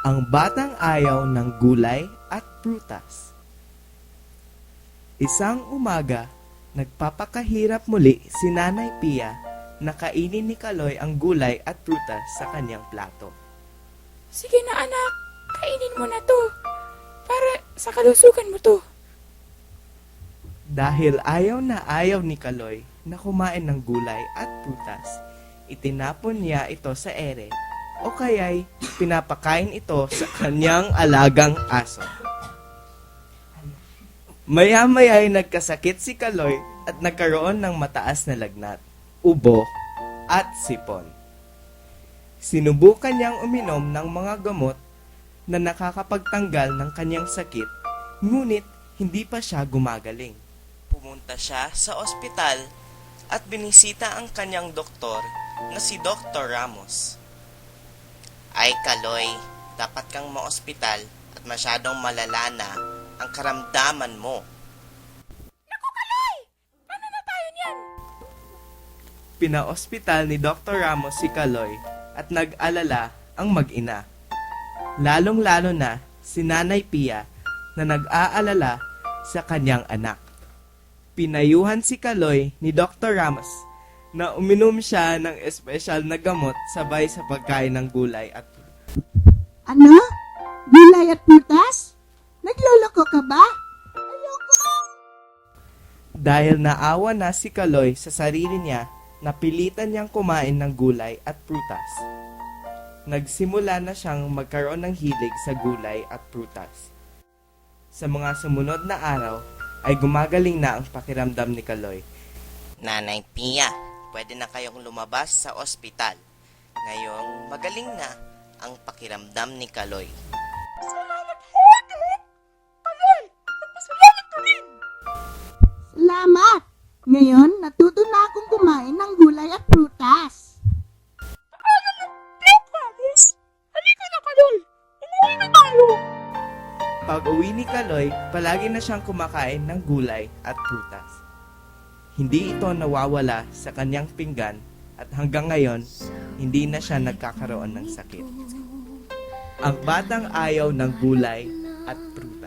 Ang batang ayaw ng gulay at prutas. Isang umaga, nagpapakahirap muli si Nanay Pia na kainin ni Kaloy ang gulay at prutas sa kanyang plato. Sige na anak, kainin mo na to. Para sa kalusugan mo to. Dahil ayaw na ayaw ni Kaloy na kumain ng gulay at prutas, itinapon niya ito sa ere o kaya'y pinapakain ito sa kanyang alagang aso. Maya-maya ay nagkasakit si Kaloy at nagkaroon ng mataas na lagnat, ubo at sipon. Sinubukan niyang uminom ng mga gamot na nakakapagtanggal ng kanyang sakit, ngunit hindi pa siya gumagaling. Pumunta siya sa ospital at binisita ang kanyang doktor na si Dr. Ramos. Ay Kaloy, dapat kang maospital at masyadong malala na ang karamdaman mo. Paano na tayo niyan? Pinaospital ni Dr. Ramos si Kaloy at nag-alala ang mag-ina. Lalong-lalo na si Nanay Pia na nag-aalala sa kanyang anak. Pinayuhan si Kaloy ni Dr. Ramos na uminom siya ng espesyal na gamot sabay sa pagkain ng gulay at Ano? Gulay at prutas? Nagloloko ka ba? Ayoko. Dahil naawa na si Kaloy sa sarili niya, napilitan niyang kumain ng gulay at prutas. Nagsimula na siyang magkaroon ng hilig sa gulay at prutas. Sa mga sumunod na araw, ay gumagaling na ang pakiramdam ni Kaloy. Nanay Pia, pwede na kayong lumabas sa ospital. Ngayong magaling na ang pakiramdam ni Kaloy. Salamat! Ngayon, natuto na akong kumain ng gulay at prutas. Halika na, Kalol. Umuwi na tayo. Pag uwi ni Kaloy, palagi na siyang kumakain ng gulay at prutas. Hindi ito nawawala sa kanyang pinggan at hanggang ngayon, hindi na siya nagkakaroon ng sakit. Ang batang ayaw ng gulay at prutas.